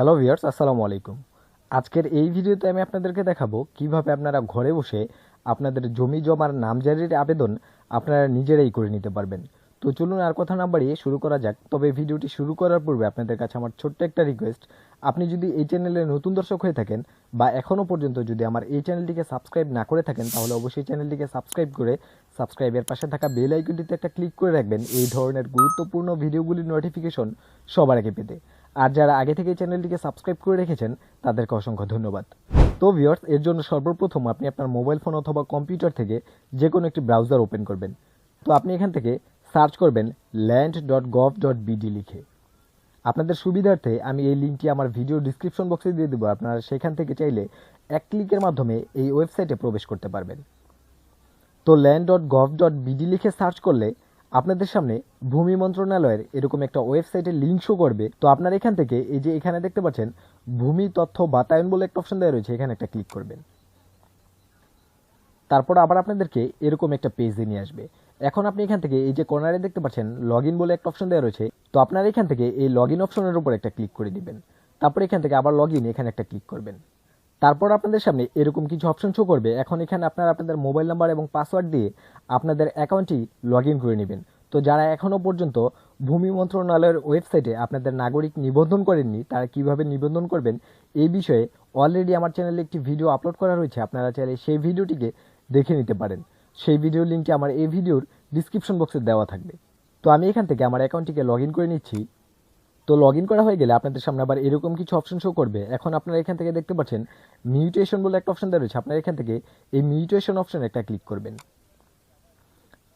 Hello viewers আসসালামু আলাইকুম। আজকের এই ভিডিওতে আমি আপনাদেরকে দেখাবো কীভাবে আপনারা ঘরে বসে আপনাদের জমি জমার নামজারির আবেদন আপনারা নিজেরাই করে নিতে পারবেন। তো চলুন আর কথা না বাড়িয়ে শুরু করা যাক। তবে ভিডিওটি শুরু করার পূর্বে আপনাদের কাছে আমার ছোট্ট একটা রিকোয়েস্ট আপনি যদি এই চ্যানেলে নতুন দর্শক হয়ে থাকেন বা এখনও পর্যন্ত যদি আমার এই চ্যানেলটিকে সাবস্ক্রাইব না করে থাকেন, তাহলে অবশ্যই চ্যানেলটিকে সাবস্ক্রাইব করে সাবস্ক্রাইবের পাশে থাকা বেল আইকনটিতে একটা ক্লিক করে রাখবেন। এই ধরনের গুরুত্বপূর্ণ ভিডিওগুলির নোটিফিকেশন সবার আগে পেতে। আর যারা আগে থেকে চ্যানেলটিকে সাবস্ক্রাইব করে রেখেছেন, তাদেরকে অসংখ্য ধন্যবাদ। তো ভিউয়ার্স এর জন্য সর্বপ্রথম আপনি আপনার মোবাইল ফোন অথবা কম্পিউটার থেকে যে কোনো একটি ব্রাউজার ওপেন করবেন। তো আপনি এখান থেকে সার্চ করবেন land dot gov dot BD লিখে। আপনাদের সুবিধার্থে আমি এই লিঙ্কটি আমার ভিডিও ডিসক্রিপশন বক্সে দিয়ে দেবো। আপনারা সেখান থেকে চাইলে এক ক্লিকের মাধ্যমে এই ওয়েবসাইটে প্রবেশ করতে পারবেন। তো land dot gov dot BD লিখে সার্চ করলে আপনাদের সামনে ভূমি মন্ত্রণালয়ের এরকম একটা ওয়েবসাইটের লিঙ্ক শো করবে। তো আপনারা এখান থেকে এই যে এখানে দেখতে পাচ্ছেন, ভূমি তথ্য বাতায়ন বলে একটা অপশন দেওয়া রয়েছে, এখানে একটা ক্লিক করবেন। তারপর আবার আপনাদেরকে এরকম একটা পেজে নিয়ে আসবে। এখন আপনি এখান থেকে এই যে কর্নারে দেখতে পাচ্ছেন লগ বলে একটা অপশন দেওয়া রয়েছে। তো আপনারা এখান থেকে এই লগ অপশনের উপর একটা ক্লিক করে দিবেন। তারপর এখান থেকে আবার লগ এখানে একটা ক্লিক করবেন। তারপর আপনাদের সামনে এরকম কিছু অপশন শো করবে। এখন এখানে আপনারা আপনাদের মোবাইল নাম্বার এবং পাসওয়ার্ড দিয়ে আপনাদের অ্যাকাউন্টটি লগ ইন করে নেবেন। তো যারা এখনও পর্যন্ত ভূমি মন্ত্রণালয়ের ওয়েবসাইটে আপনাদের নাগরিক নিবন্ধন করেননি, তারা কীভাবে নিবন্ধন করবেন এই বিষয়ে অলরেডি আমার চ্যানেলে একটি ভিডিও আপলোড করা রয়েছে। আপনারা চাইলে সেই ভিডিওটিকে দেখে নিতে পারেন। সেই ভিডিও লিঙ্কটি আমার এই ভিডিওর ডিসক্রিপশন বক্সে দেওয়া থাকবে। তো আমি এখান থেকে আমার অ্যাকাউন্টটিকে লগ করে নিচ্ছি। তো লগ করা হয়ে গেলে আপনাদের সামনে আবার এরকম কিছু অপশন শো করবে। এখন আপনারা এখান থেকে দেখতে পাচ্ছেন মিউটেশন বলে একটা অপশন দেওয়া রয়েছে। আপনারা এখান থেকে এই মিউটেশন অপশন একটা ক্লিক করবেন।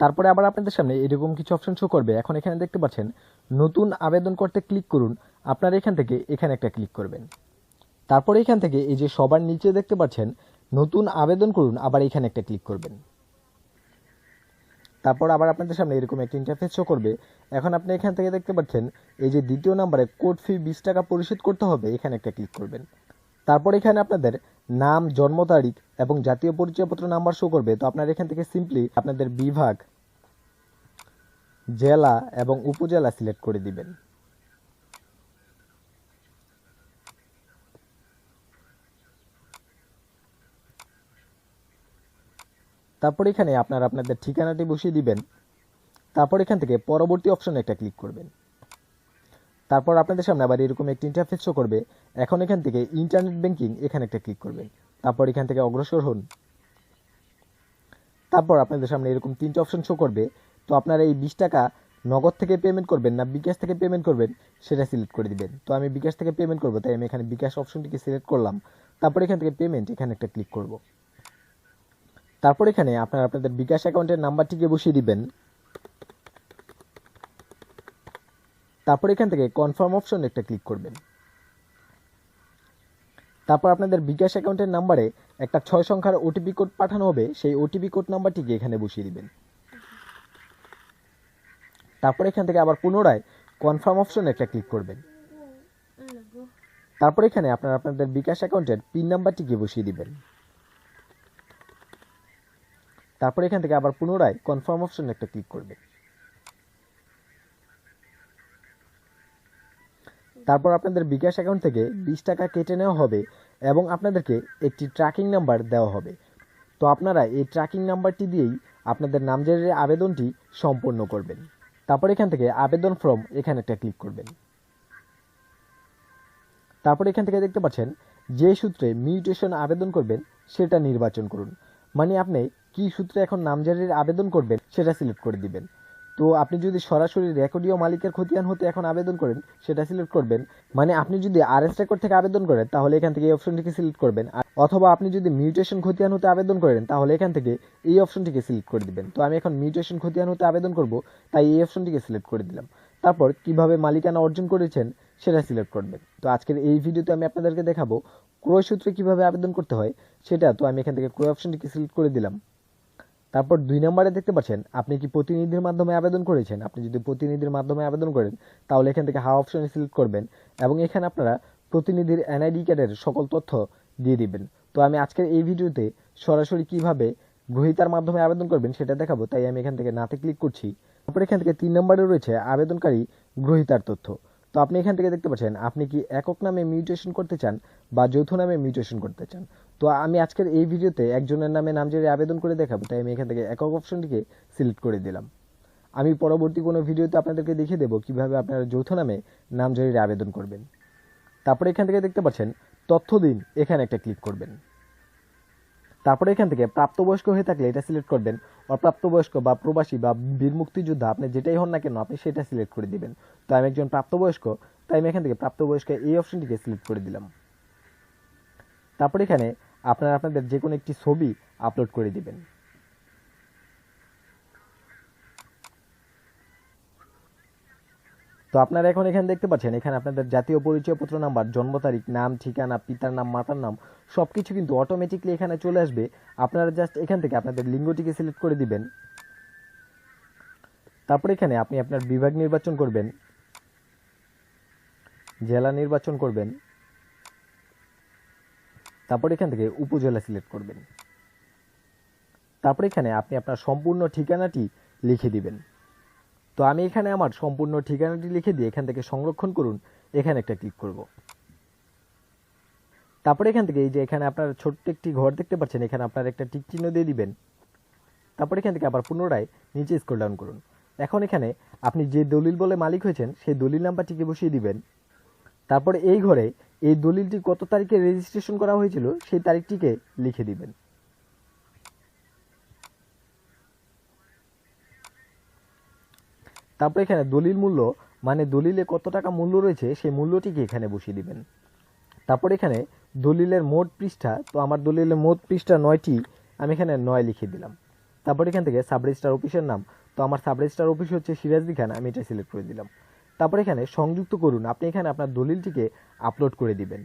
তারপরে আবার আপনাদের সামনে এরকম কিছু অপশন শো করবে। এখন এখানে দেখতে পাচ্ছেন নতুন আবেদন করতে ক্লিক করুন। আপনারা এখান থেকে এখানে একটা ক্লিক করবেন। তারপরে এখান থেকে এই যে সবার নিচে দেখতে পাচ্ছেন নতুন আবেদন করুন। আবার এখানে একটা ক্লিক করবেন। তারপর আবার আপনাদের সামনে এরকম একটা ইন্টারফেস শো করবে। এখন আপনি এখান থেকে দেখতে পাচ্ছেন, এই যে দ্বিতীয় নাম্বারে কোড ফি বিশ টাকা পরিশোধ করতে হবে, এখানে একটা ক্লিক করবেন। তারপর এখানে আপনাদের নাম, জন্ম তারিখ এবং জাতীয় পরিচয়পত্র নাম্বার শো করবে। তো আপনার এখান থেকে সিম্পলি আপনাদের বিভাগ, জেলা এবং উপজেলা সিলেক্ট করে দিবেন। তারপর এখানে আপনারা আপনাদের ঠিকানাটি বসিয়ে দিবেন। তারপর এখান থেকে পরবর্তী অপশনে একটা ক্লিক করবেন। তারপর আপনাদের সামনে আবার এরকম একটি ইন্টারফেস শো করবে। এখন এখান থেকে ইন্টারনেট ব্যাংকিং এখানে একটা ক্লিক করবেন। তারপর এখান থেকে অগ্রসর হন। তারপর আপনাদের সামনে এরকম তিনটে অপশন শো করবে। তো আপনারা এই বিশ টাকা নগদ থেকে পেমেন্ট করবেন না বিকাশ থেকে পেমেন্ট করবেন, সেটা সিলেক্ট করে দিবেন। তো আমি বিকাশ থেকে পেমেন্ট করব, তাই আমি এখানে বিকাশ অপশনটিকে সিলেক্ট করলাম। তারপর এখান থেকে পেমেন্ট এখানে একটা ক্লিক করব। তারপর এখানে আপনারা আপনাদের বিকাশ অ্যাকাউন্টের নাম্বারটিকে বসিয়ে দিবেন। তারপর এখান থেকে কনফার্ম অপশন একটা ক্লিক করবেন। তারপর আপনাদের বিকাশ অ্যাকাউন্টের নাম্বারে একটা ছয় সংখ্যার ওটিপি কোড পাঠানো হবে, সেই ওটিপি কোড নাম্বারটিকে এখানে বসিয়ে দিবেন। তারপর এখান থেকে আবার পুনরায় কনফার্ম অপশন একটা ক্লিক করবেন। তারপর এখানে আপনারা আপনাদের বিকাশ অ্যাকাউন্টের পিন নাম্বারটিকে বসিয়ে দিবেন। তারপর এখান থেকে আবার পুনরায় কনফার্ম অপশন একটা ক্লিক করবেন তারপর আপনাদের বিকাশ অ্যাকাউন্ট থেকে বিশ টাকা কেটে নেওয়া হবে এবং আপনাদেরকে একটি ট্র্যাকিং নাম্বার দেওয়া হবে। তো আপনারা এই ট্র্যাকিং নাম্বারটি দিয়েই আপনাদের নামজারির আবেদনটি সম্পন্ন করবেন। তারপর এখান থেকে আবেদন ফর্ম এখানে একটা ক্লিক করবেন। তারপর এখান থেকে দেখতে পাচ্ছেন যে সূত্রে মিউটেশন আবেদন করবেন, সেটা নির্বাচন করুন। মানে আপনি কি সূত্রে এখন নামজারির আবেদন করবেন সেটা সিলেক্ট করে দিবেন। তো আপনি যদি সরাসরি রেকর্ডীয় মালিকের খতিয়ান হতে এখন আবেদন করেন, সেটা সিলেক্ট করবেন। মানে আপনি যদি আরএস রেকর্ড থেকে আবেদন করেন, তাহলে এখান থেকে এই অপশনটিকে সিলেক্ট করবেন। আর অথবা আপনি যদি মিউটেশন খতিয়ান হতে আবেদন করেন, তাহলে এখান থেকে এই অপশনটিকে সিলেক্ট করে দিবেন। তো আমি এখন মিউটেশন খতিয়ান হতে আবেদন করব, তাই এই অপশনটিকে সিলেক্ট করে দিলাম। তারপর কীভাবে মালিকানা অর্জন করেছেন, সেটা সিলেক্ট করবেন। তো আজকের এই ভিডিওতে আমি আপনাদেরকে দেখাবো ক্রয় সূত্রে কীভাবে আবেদন করতে হয়, সেটা তো আমি এখান থেকে ক্রয় অপশনটিকে সিলেক্ট করে দিলাম। তারপর দুই নম্বরে দেখতে পাচ্ছেন, আপনি কি প্রতিনিধির মাধ্যমে আবেদন করেছেন? আপনি যদি প্রতিনিধির মাধ্যমে আবেদন করেন, তাহলে এখান থেকে হা অপশনে সিলেক্ট করবেন এবং এখানে আপনারা প্রতিনিধির এনআইডি কার্ডের সকল তথ্য দিয়ে দিবেন। তো আমি আজকের এই ভিডিওতে সরাসরি কীভাবে গ্রহিতার মাধ্যমে আবেদন করবেন সেটা দেখাবো, তাই আমি এখান থেকে নাতে ক্লিক করছি। তারপর এখান থেকে তিন নম্বরে রয়েছে আবেদনকারী গ্রহিতার তথ্য। তো আপনি এখান থেকে দেখতে পাচ্ছেন, আপনি কি একক নামে মিউটেশন করতে চান বা যৌথ নামে মিউটেশন করতে চান? তো আমি আজকের এই ভিডিওতে একজনের নামে নাম নামজারি আবেদন করে দেখাবো, তাই আমি এখান থেকে একক অপশনটিকে সিলেক্ট করে দিলাম। আমি পরবর্তী কোনো ভিডিওতে আপনাদেরকে দেখিয়ে দেবো কীভাবে আপনারা যৌথ নামে নাম নামজারির আবেদন করবেন। তারপরে এখান থেকে দেখতে পাচ্ছেন তথ্য দিন এখানে একটা ক্লিক করবেন। তারপরে এখান থেকে প্রাপ্তবয়স্ক হয়ে থাকলে এটা সিলেক্ট করবেন অপ্রাপ্তবয়স্ক বা প্রবাসী বা বীর মুক্তিযোদ্ধা, আপনি যেটাই হন না কেন, আপনি সেটা সিলেক্ট করে দিবেন। তো আমি একজন প্রাপ্তবয়স্ক তাই আমি এখান থেকে প্রাপ্তবয়স্ক এই অপশনটিকে সিলেক্ট করে দিলাম। তারপরে এখানে আপনারা আপনাদের যে কোনো একটি ছবি আপলোড করে দিবেন। তো আপনারা এখন এখানে দেখতে পাচ্ছেন, এখানে আপনাদের জাতীয় পরিচয়পত্র নাম্বার, জন্ম তারিখ, নাম, ঠিকানা, পিতার নাম, মাতার নাম সব কিছু কিন্তু অটোমেটিকলি এখানে চলে আসবে। আপনারা জাস্ট এখান থেকে আপনাদের লিঙ্গটিকে সিলেক্ট করে দিবেন। তারপর এখানে আপনি আপনার বিভাগ নির্বাচন করবেন। জেলা নির্বাচন করবেন। তারপর এখান থেকে উপজেলা সিলেক্ট করবেন। তারপর এখানে আপনি আপনার সম্পূর্ণ ঠিকানাটি লিখে দিবেন। তো আমি এখানে আমার সম্পূর্ণ ঠিকানাটি লিখে দিয়ে এখান থেকে সংরক্ষণ করুন। এখানে একটা ক্লিক করব। তারপরে এখান থেকে এই যে এখানে আপনার ছোট্ট একটি ঘর দেখতে পাচ্ছেন, এখানে আপনার একটা টিক চিহ্ন দিয়ে দিবেন। তারপরে এখান থেকে আবার পুনরায় নিচে স্ক্রল ডাউন করুন। এখন এখানে আপনি যে দলিল বলে মালিক হয়েছেন, সেই দলিল নাম্বারটিকে বসিয়ে দিবেন। তারপরে এই ঘরে এই দলিলটি কত তারিখে রেজিস্ট্রেশন করা হয়েছিল, সেই তারিখটিকে লিখে দিবেন। তারপর এখানে দলিল মূল্য মানে দলিলে কত টাকা মূল্য রয়েছে, সেই মূল্যটিকে এখানে বসিয়ে দিবেন। তারপর এখানে দলিলের মোট পৃষ্ঠা, তো আমার দলিলের মোট পৃষ্ঠা নয়টি, আমি এখানে নয় লিখে দিলাম। তারপর এখান থেকে সাব রেজিস্ট্রার অফিসের নাম, তো আমার সাব রেজিস্ট্রার অফিস হচ্ছে সিরাজদি খান, আমি এটা সিলেক্ট করে দিলাম। তারপর এখানে সংযুক্ত করুন, আপনি এখানে আপনার দলিলটিকে আপলোড করে দিবেন।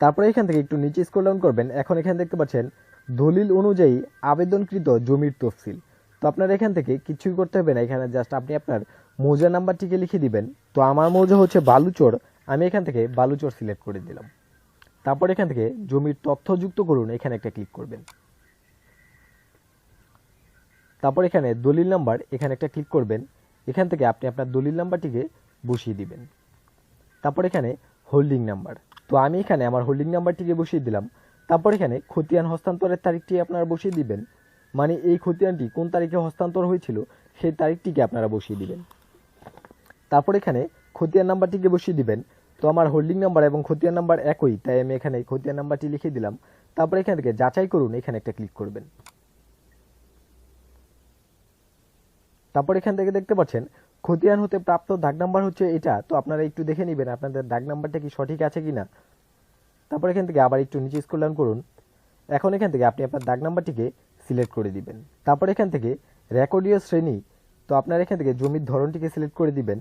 তারপরে এখান থেকে একটু নিচে স্ক্রল ডাউন করবেন, এখন এখানে দেখতে পাচ্ছেন, দলিল অনুযায়ী আবেদনকৃত জমির তফসিল। তো আপনার এখান থেকে কিছুই করতে হবে না, এখানে জাস্ট আপনি আপনার মৌজা নাম্বারটিকে লিখে দিবেন। তো আমার মৌজা হচ্ছে বালুচর, আমি এখান থেকে বালুচর সিলেক্ট করে দিলাম। তারপর এখান থেকে জমির তথ্য যুক্ত করুন, এখানে একটা ক্লিক করবেন। তারপর এখানে দলিল নাম্বার, এখানে একটা ক্লিক করবেন। এখান থেকে আপনি আপনার দলিল নাম্বারটিকে বসিয়ে দিবেন। তারপর এখানে হোল্ডিং নাম্বার তো আমি এখানে আমার হোল্ডিং নাম্বারটিকে বসিয়ে দিলাম। তারপর এখানে খতিয়ান হস্তান্তরের তারিখটি আপনারা বসিয়ে দিবেন। মানে এই খতিয়ানটি কোন তারিখে হস্তান্তর হয়েছিল, সেই তারিখটিকে আপনারা বসিয়ে দিবেন। তারপর এখানে খতিয়ান নাম্বারটিকে বসিয়ে দিবেন। তো আমার হোল্ডিং নাম্বার এবং খতিয়ান নাম্বার একই, তাই আমি এখানে খতিয়ান নাম্বারটি লিখে দিলাম। তারপর এখান থেকে যাচাই করুন, এখানে একটা ক্লিক করবেন। তারপর এখান থেকে দেখতে পাচ্ছেন খতিয়ান হতে প্রাপ্ত দাগ নাম্বার হচ্ছে এটা। তো আপনারা একটু দেখে নেবেন আপনাদের দাগ নাম্বারটা কি সঠিক আছে কিনা। তারপর এখান থেকে আবার একটু নিচে স্ক্রল ডাউন করুন। এখন এখান থেকে আপনি আপনার দাগ নাম্বারটিকে সিলেক্ট করে দিবেন। তারপর এখান থেকে রেকর্ডীয় শ্রেণি। তো আপনার এখান থেকে জমির ধরনটিকে সিলেক্ট করে দিবেন।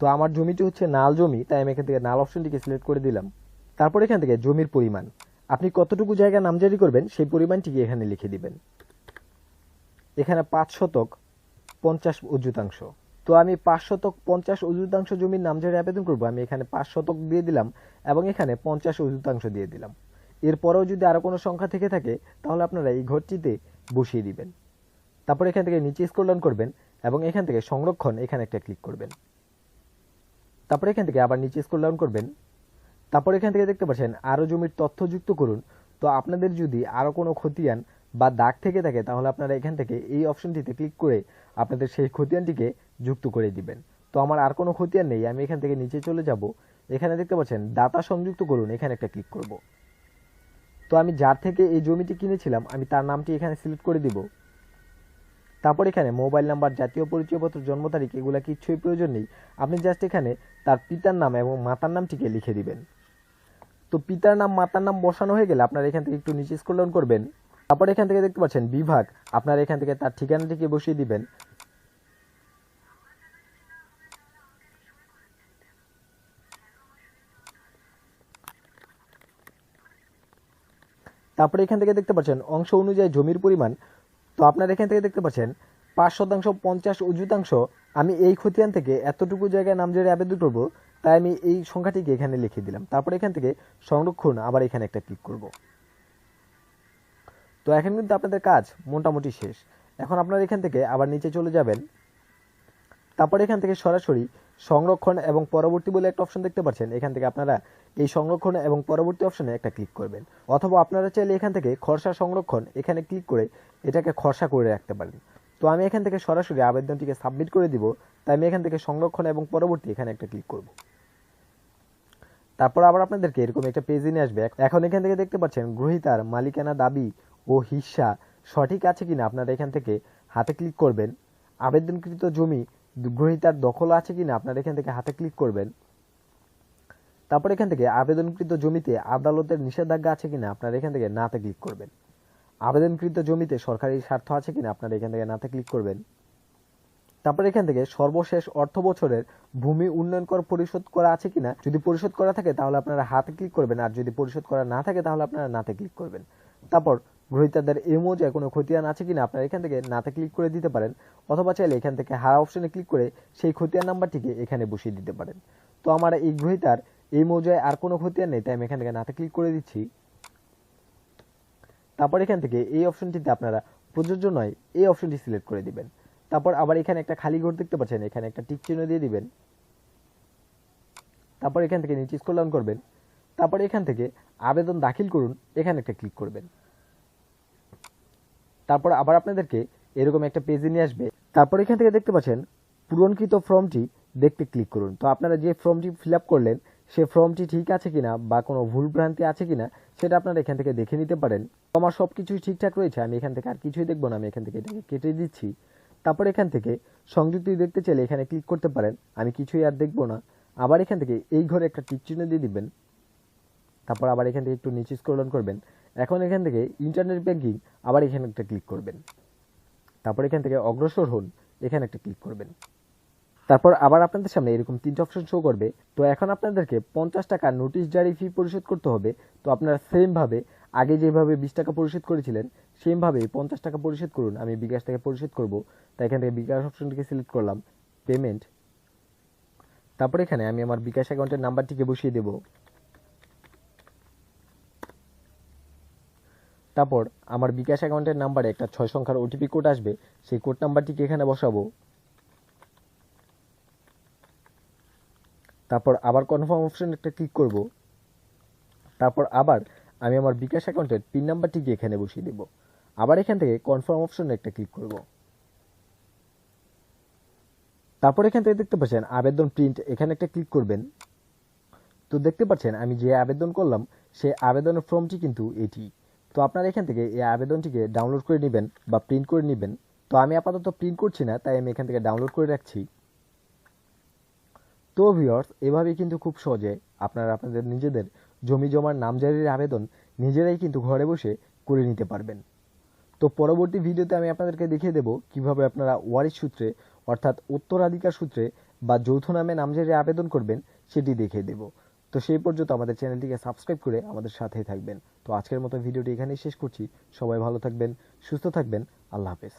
তো আমার জমিটি হচ্ছে নাল জমি, তাই আমি এখান থেকে নাল অপশনটিকে সিলেক্ট করে দিলাম। তারপর এখান থেকে জমির পরিমাণ। আপনি কতটুকু জায়গা নামজারি করবেন সেই পরিমাণটিকে এখানে লিখে দিবেন। এখানে পাঁচ শতক পঞ্চাশ অযুতাংশ তো আমি পাঁচ শতক পঞ্চাশ অযুতাংশ জমির নামজারি আবেদন করব। আমি এখানে পাঁচ শতক দিয়ে দিলাম এবং এখানে পঞ্চাশ অযুতাংশ দিয়ে দিলাম। এরপরেও যদি আরও কোনো সংখ্যা থেকে থাকে, তাহলে আপনারা এই ঘরটিতে বসিয়ে দিবেন। তারপর এখান থেকে নিচে স্ক্রল ডাউন করবেন এবং এখান থেকে সংরক্ষণ এখানে একটা ক্লিক করবেন। তারপর এখান থেকে আবার নিচে স্ক্রল ডাউন করবেন। তারপর এখান থেকে দেখতে পাচ্ছেন আরও জমির তথ্য যুক্ত করুন। তো আপনাদের যদি আরও কোনো খতিয়ান বা দাগ থেকে থাকে, তাহলে আপনারা এখান থেকে এই অপশনটিতে ক্লিক করে আপনাদের সেই খতিয়ানটিকে যুক্ত করে দিবেন। তো আমার আর কোনো খতিয়ান নেই, আমি এখান থেকে নিচে চলে যাব। এখানে দেখতে পাচ্ছেন দাতা সংযুক্ত করুন, এখানে একটা ক্লিক করব। তো আমি যার থেকে এই জমিটি কিনেছিলাম, আমি তার নামটি এখানে সিলেক্ট করে দিব। তারপর এখানে মোবাইল নাম্বার, জাতীয় পরিচয়পত্র, জন্ম তারিখ, এগুলো কিচ্ছুই প্রয়োজন নেই। আপনি জাস্ট এখানে তার পিতার নাম এবং মাতার নামটিকে লিখে দিবেন। তো পিতার নাম, মাতার নাম বসানো হয়ে গেলে আপনার এখান থেকে একটু নিচে স্ক্রল করবেন। তারপর এখান থেকে দেখতে পাচ্ছেন, বিভাগ, আপনার এখান থেকে তার ঠিকানাটিকে বসিয়ে দিবেন। তারপরে এখান থেকে দেখতে পাচ্ছেন, অংশ অনুযায়ী জমির পরিমাণ। তো আপনারা এখান থেকে দেখতে পাচ্ছেন, পাঁচ শতাংশ, পঞ্চাশ অযুতাংশ। আমি এই খতিয়ান থেকে এতটুকু জায়গায় নাম নামজারি আবেদন করব, তাই আমি এই সংখ্যাটিকে এখানে লিখে দিলাম। তারপর এখান থেকে সংরক্ষণ, আবার এখানে একটা ক্লিক করব। তো এখন কিন্তু আপনাদের কাজ মোটামুটি শেষ। এখন আপনারা এখান থেকে আবার নিচে চলে যাবেন। তারপর এখান থেকে সরাসরি সংরক্ষণ এবং পরবর্তী বলে একটা অপশন দেখতে পাচ্ছেন। এখান থেকে আপনারা এই সংরক্ষণ এবং পরবর্তী অপশনে একটা ক্লিক করবেন। অথবা আপনারা চাইলে এখান থেকে খরসা সংরক্ষণ, এখানে ক্লিক করে এটাকে খরসা করে রাখতে পারেন। তো আমি এখান থেকে সরাসরি আবেদনটিকে সাবমিট করে দিব। তাই আমি এখান থেকে সংরক্ষণ এবং পরবর্তী এখানে একটা ক্লিক করব। তারপর আবার আপনাদেরকে এরকম একটা পেজে নিয়ে আসবে। এখন এখান থেকে দেখতে পাচ্ছেন, গ্রহীতার মালিকানা দাবি ও হিস্সা সঠিক আছে কিনা আপনারা এখান থেকে হাতে ক্লিক করবেন। আবেদনকৃত জমি গ্রহীতার দখল আছে কিনা আপনারা এখান থেকে হাতে ক্লিক করবেন। তারপর এখান থেকে আবেদনকৃত জমিতে আদালতের নিষেধাজ্ঞা আছে কিনা আপনারা এখান থেকে নাতে ক্লিক করবেন। আবেদনকৃত জমিতে সরকারি স্বার্থ আছে কিনা আপনারা এখান থেকে নাতে ক্লিক করবেন। তারপর এখান থেকে সর্বশেষ অর্থ বছরের ভূমি উন্নয়ন কর পরিশোধ করা আছে কিনা, যদি পরিশোধ করা থাকে তাহলে আপনারা হাতে ক্লিক করবেন, আর যদি পরিশোধ করা না থাকে তাহলে আপনারা নাতে ক্লিক করবেন। তারপর গ্রহীতাদের এই মৌজায় কোনো খতিয়ান আছে কিনা আপনারা এখান থেকে নাতে ক্লিক করে দিতে পারেন, অথবা চাইলে এখান থেকে হারা অপশনে ক্লিক করে সেই খতিয়ান নাম্বারটিকে এখানে বসিয়ে দিতে পারেন। তো আমার এই গ্রহীতার এই মৌজায় আর কোনো খতিয়ান নেই, তাই আমি এখান থেকে নাতে ক্লিক করে দিচ্ছি। তারপর এখান থেকে এই অপশনটিতে আপনারা প্রযোজ্য নয়, এই অপশনটি সিলেক্ট করে দিবেন। তারপর আবার এখানে একটা খালি ঘর দেখতে পাচ্ছেন, এখানে একটা টিক চিহ্ন দিয়ে দিবেন। তারপর এখান থেকে নিচে স্ক্রল ডাউন করবেন। তারপর এখান থেকে আবেদন দাখিল করুন, এখানে একটা ক্লিক করবেন। তারপর আবার আপনাদেরকে এরকম একটা পেজে নিয়ে আসবে। তারপর এখান থেকে দেখতে পাচ্ছেন, পূরণকৃত ফর্মটি দেখতে ক্লিক করুন। তো আপনারা যে ফর্মটি ফিল করলেন, সে ফর্মটি ঠিক আছে কিনা বা কোনো ভুল ভ্রান্তি আছে কিনা, সেটা আপনারা এখান থেকে দেখে নিতে পারেন। আমার সব কিছুই ঠিকঠাক রয়েছে, আমি এখান থেকে আর কিছুই দেখব না, আমি এখান থেকে এটাকে কেটে দিচ্ছি। তারপর এখান থেকে সংযুক্তি দেখতে চাইলে এখানে ক্লিক করতে পারেন, আমি কিছুই আর দেখব না। আবার এখান থেকে এই ঘরে একটা টিক চিহ্ন দিয়ে দিবেন। তারপর আবার এখান থেকে একটু নিচে স্ক্রল ডাউন করবেন। এখন এখান থেকে ইন্টারনেট ব্যাঙ্কিং আবার এখানে একটা ক্লিক করবেন। তারপর এখান থেকে অগ্রসর হন, এখানে একটা ক্লিক করবেন। তারপর আবার আপনাদের সামনে এরকম তিনটে অপশন শো করবে। তো এখন আপনাদেরকে পঞ্চাশ টাকা নোটিশ জারি ফি পরিশোধ করতে হবে। তো আপনারা সেমভাবে আগে যেভাবে বিশ টাকা পরিশোধ করেছিলেন সেমভাবে পঞ্চাশ টাকা পরিশোধ করুন। আমি বিকাশ থেকে পরিশোধ করব। তাই এখান থেকে বিকাশ অপশনটিকে সিলেক্ট করলাম। পেমেন্ট তারপর এখানে আমি আমার বিকাশ অ্যাকাউন্টের নাম্বারটিকে বসিয়ে দেব। তারপর আমার বিকাশ অ্যাকাউন্টের নাম্বারে একটা ছয় সংখ্যার ওটিপি কোড আসবে, সেই কোড নাম্বারটিকে এখানে বসাবো? তারপর আবার কনফার্ম অপশন একটা ক্লিক করব। তারপর আবার আমি আমার বিকাশ অ্যাকাউন্টের পিন নাম্বারটিকে এখানে বসিয়ে দেব। আবার এখান থেকে কনফার্ম অপশনে একটা ক্লিক করব। তারপর এখান থেকে দেখতে পাচ্ছেন আবেদন প্রিন্ট এখানে একটা ক্লিক করবেন। তো দেখতে পাচ্ছেন আমি যে আবেদন করলাম সেই আবেদনের ফর্মটি কিন্তু এটি। তো আপনারা এখান থেকে এই আবেদনটিকে ডাউনলোড করে নেবেন বা প্রিন্ট করে নেবেন। তো আমি আপাতত প্রিন্ট করছি না, তাই আমি এখান থেকে ডাউনলোড করে রাখছি। তো ভিউয়ার্স এভাবেই কিন্তু খুব সহজে আপনারা আপনাদের নিজেদের জমি জমার নামজারির আবেদন নিজেরাই কিন্তু ঘরে বসে করে নিতে পারবেন। তো পরবর্তী ভিডিওতে আমি আপনাদেরকে দেখিয়ে দেব কীভাবে আপনারা ওয়ারিশ সূত্রে, অর্থাৎ উত্তরাধিকার সূত্রে বা যৌথ নামে নামজারির আবেদন করবেন, সেটি দেখিয়ে দেব। তো সেই পর্যন্ত আমাদের চ্যানেলটিকে সাবস্ক্রাইব করে আমাদের সাথেই থাকবেন। তো আজকের মতো ভিডিওটি এখানেই শেষ করছি। সবাই ভালো থাকবেন, সুস্থ থাকবেন। আল্লাহ হাফেজ।